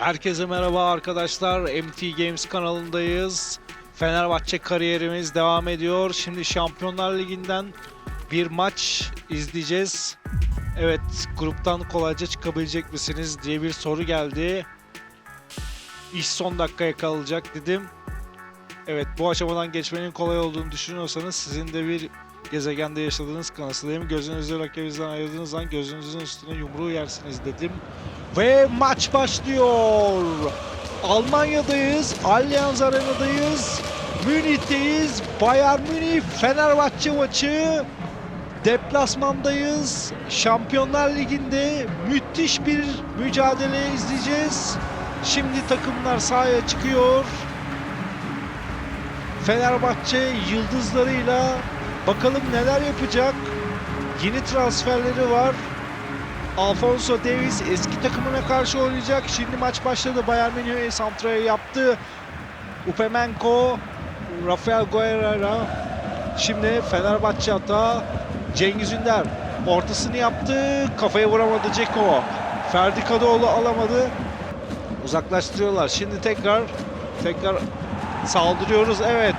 Herkese merhaba arkadaşlar. MT Games kanalındayız. Fenerbahçe kariyerimiz devam ediyor. Şimdi Şampiyonlar Ligi'nden bir maç izleyeceğiz. Evet, gruptan kolayca çıkabilecek misiniz diye bir soru geldi. İş son dakikaya kalacak dedim. Evet, bu aşamadan geçmenin kolay olduğunu düşünüyorsanız sizin de bir gezegende yaşadığınız kanısındayım. Gözünüzü rakibinizden ayırdığınız an gözünüzün üstüne yumruğu yersiniz dedim. Ve maç başlıyor. Almanya'dayız, Allianz Arena'dayız, Münih'teyiz. Bayern Münih Fenerbahçe maçı. Deplasmandayız. Şampiyonlar Ligi'nde müthiş bir mücadele izleyeceğiz. Şimdi takımlar sahaya çıkıyor. Fenerbahçe yıldızlarıyla bakalım neler yapacak. Yeni transferleri var. Alfonso Davies eski takımına karşı oynayacak. Şimdi maç başladı. Bayern Münih santrayı yaptı. Upamenko, Rafael Guerrero. Şimdi Fenerbahçe hata. Cengiz Ünder ortasını yaptı. Kafaya vuramadı Ceko. Ferdi Kadıoğlu alamadı. Uzaklaştırıyorlar. Şimdi tekrar tekrar saldırıyoruz. Evet.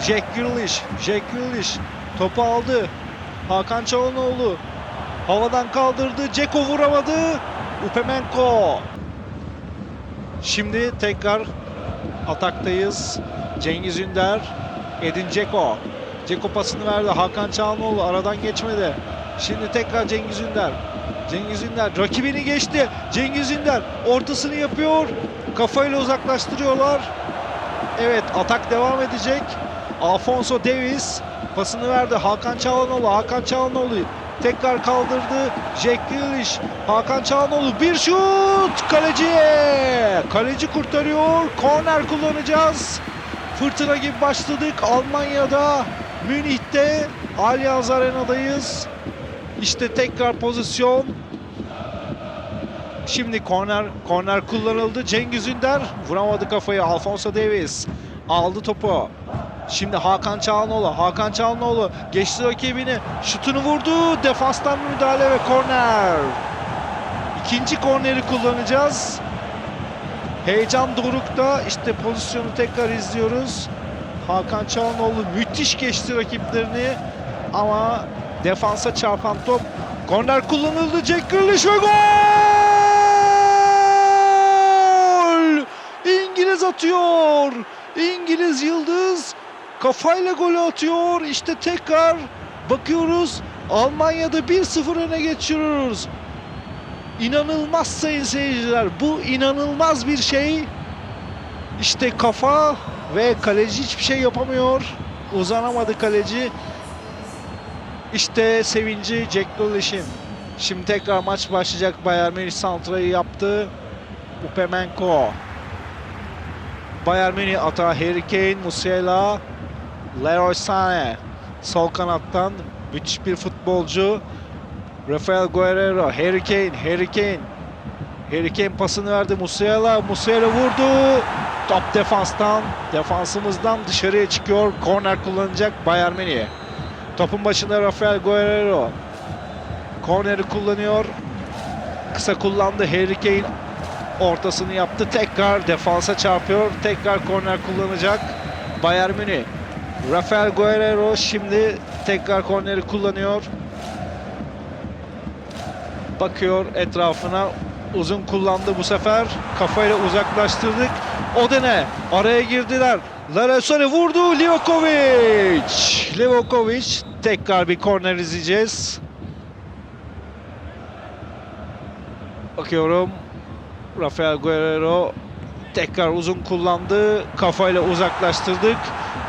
Jack Grealish. Jack Grealish topu aldı. Hakan Çalhanoğlu Havadan kaldırdı. Ceko vuramadı. Upamenko. Şimdi tekrar ataktayız. Cengiz Ünder. Edin Ceko. Ceko pasını verdi. Hakan Çalhanoğlu aradan geçmedi. Şimdi tekrar Cengiz Ünder. Cengiz Ünder rakibini geçti. Cengiz Ünder ortasını yapıyor. Kafayla uzaklaştırıyorlar. Evet atak devam edecek. Alfonso Davies pasını verdi. Hakan Çalhanoğlu. Hakan Çalhanoğlu tekrar kaldırdı. Jack Grealish, Hakan Çalhanoğlu bir şut kaleciye. Kaleci kurtarıyor. Korner kullanacağız. Fırtına gibi başladık. Almanya'da, Münih'te, Allianz Arena'dayız. İşte tekrar pozisyon. Şimdi korner korner kullanıldı. Cengiz Ünder vuramadı kafayı. Alfonso Davies aldı topu. Şimdi Hakan Çalhanoğlu. Hakan Çalhanoğlu geçti rakibini. Şutunu vurdu. Defanstan müdahale ve korner. İkinci korneri kullanacağız. Heyecan dorukta. İşte pozisyonu tekrar izliyoruz. Hakan Çalhanoğlu müthiş geçti rakiplerini. Ama defansa çarpan top. Korner kullanıldı. Jack Grealish ve gol! İngiliz atıyor. İngiliz Yıldız kafayla golü atıyor. İşte tekrar bakıyoruz. Almanya'da 1-0 öne geçiriyoruz. İnanılmaz sayın seyirciler. Bu inanılmaz bir şey. İşte kafa ve kaleci hiçbir şey yapamıyor. Uzanamadı kaleci. İşte sevinci Jack Grealish'in. Şimdi tekrar maç başlayacak. Bayern Münih santrayı yaptı. Upamenko. Bayern Münih atağı Harry Kane, Musiala, Leroy Sané. Sol kanattan müthiş bir futbolcu. Rafael Guerrero, Harry Kane, Harry Kane. Harry Kane pasını verdi Musiala, Musiala vurdu. Top defanstan, defansımızdan dışarıya çıkıyor. Korner kullanacak Bayern Münih. Topun başında Rafael Guerrero. Korneri kullanıyor. Kısa kullandı Harry Kane ortasını yaptı. Tekrar defansa çarpıyor. Tekrar korner kullanacak. Bayern Münih. Rafael Guerrero şimdi tekrar korneri kullanıyor. Bakıyor etrafına. Uzun kullandı bu sefer. Kafayla uzaklaştırdık. Odene araya girdiler. Larasone vurdu. Livakovic. Livakovic tekrar bir korner izleyeceğiz. Bakıyorum. Rafael Guerrero tekrar uzun kullandı. Kafayla uzaklaştırdık.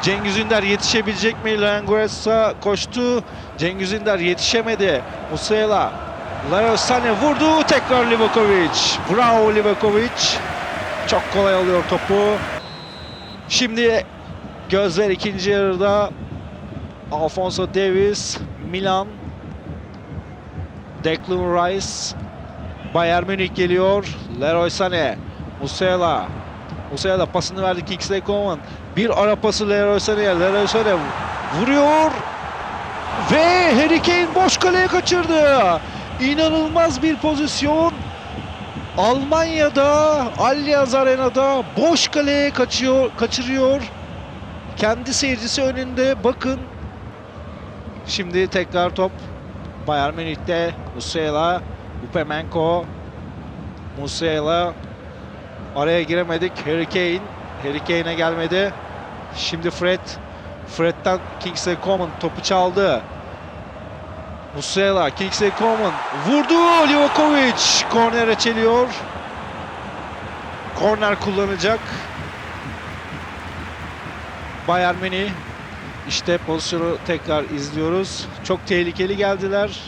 Cengiz Ünder yetişebilecek mi? Languesa koştu. Cengiz Ünder yetişemedi. Musiala. Larosane vurdu. Tekrar Livakovic. Bravo Livakovic. Çok kolay alıyor topu. Şimdi gözler ikinci yarıda. Alfonso Davies, Milan, Declan Rice, Bayern Münih geliyor. Leroy Sané. Musiala. Musiala pasını verdi Kingsley Coman. Bir ara pası Leroy Sané'ye. Leroy Sané vuruyor. Ve Harry Kane boş kaleye kaçırdı. İnanılmaz bir pozisyon. Almanya'da Allianz Arena'da boş kaleye kaçıyor, kaçırıyor. Kendi seyircisi önünde bakın. Şimdi tekrar top Bayern Münih'te Musiala, Upamenko, Musiala araya giremedik. Harry Kane, Harry Kane'e gelmedi. Şimdi Fred, Fred'den Kingsley Coman topu çaldı. Musiala, Kingsley Coman vurdu. Livakovic kornere çeliyor. Korner kullanacak. Bayern Münih işte pozisyonu tekrar izliyoruz. Çok tehlikeli geldiler.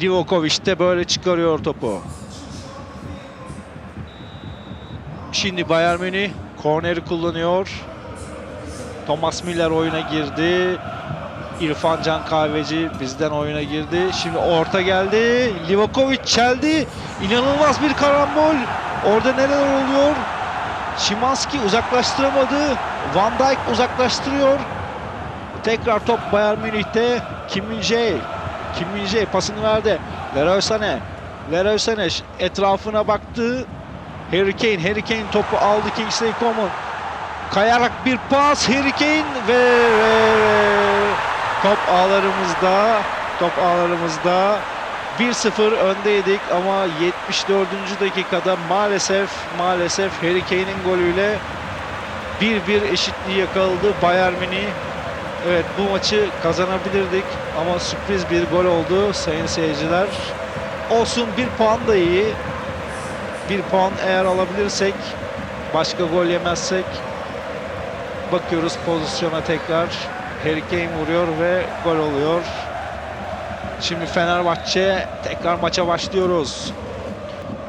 Livakovic de böyle çıkarıyor topu. Şimdi Bayern Münih korneri kullanıyor. Thomas Müller oyuna girdi. İrfan Can Kahveci bizden oyuna girdi. Şimdi orta geldi. Livakovic çeldi. İnanılmaz bir karambol. Orada neler oluyor? Şimanski uzaklaştıramadı. Van Dijk uzaklaştırıyor. Tekrar top Bayern Münih'te. Kim Min-jae. Kim Min-jae pasını verdi. Leroy Sané. Leroy Sané etrafına baktı. Harry Kane. Harry Kane topu aldı Kingsley Coman. Kayarak bir pas Harry Kane ve, ve, ve top ağlarımızda. Top ağlarımızda. 1-0 öndeydik ama 74. dakikada maalesef maalesef Harry Kane'in golüyle 1-1 eşitliği yakaladı Bayern Münih. Evet bu maçı kazanabilirdik ama sürpriz bir gol oldu sayın seyirciler. Olsun bir puan da iyi. Bir puan eğer alabilirsek başka gol yemezsek bakıyoruz pozisyona tekrar. Harry Kane vuruyor ve gol oluyor. Şimdi Fenerbahçe tekrar maça başlıyoruz.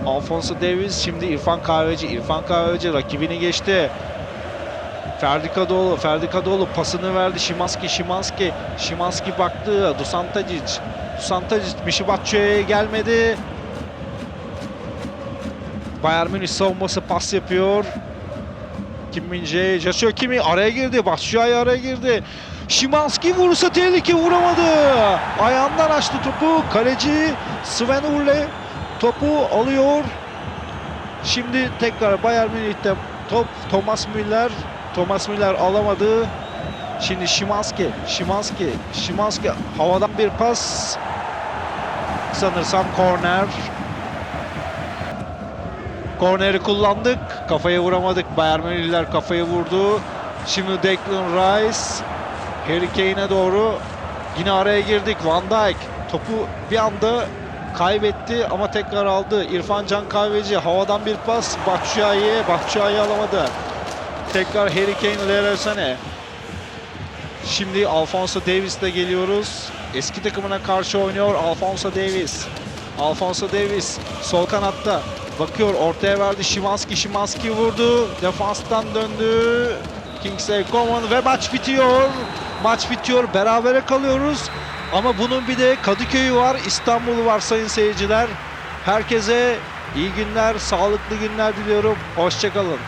Alfonso Davies şimdi İrfan Kahveci. İrfan Kahveci rakibini geçti. Ferdi Kadıoğlu, Ferdi Kadıoğlu pasını verdi Şimanski, Şimanski, Şimanski baktı, Dusan Tadic, Dusan Tadic, Mişibatçı'ya gelmedi. Bayern Münih savunması pas yapıyor. Kim Min-jae, Joshua Kimi araya girdi, Batshuayi araya girdi. Şimanski vurursa tehlike vuramadı. Ayağından açtı topu. Kaleci Sven Urle topu alıyor. Şimdi tekrar Bayern Münih'te top Thomas Müller. Thomas Müller alamadı. Şimdi Şimanski, Şimanski, Şimanski havadan bir pas. Sanırsam korner. Korneri kullandık. Kafaya vuramadık. Bayern Münihliler kafaya vurdu. Şimdi Declan Rice Harry Kane'e doğru yine araya girdik. Van Dijk topu bir anda kaybetti ama tekrar aldı. İrfan Can Kahveci havadan bir pas. Batshuayi'ye. Batshuayi alamadı. Tekrar Harry Kane, Leroy Sané. Şimdi Alfonso Davies'le geliyoruz. Eski takımına karşı oynuyor Alfonso Davies. Alfonso Davies sol kanatta. Bakıyor ortaya verdi Şimanski. Şimanski vurdu. Defanstan döndü. Kingsley Coman ve maç bitiyor. Maç bitiyor. Berabere kalıyoruz. Ama bunun bir de Kadıköy'ü var, İstanbul'u var sayın seyirciler. Herkese iyi günler, sağlıklı günler diliyorum. Hoşçakalın.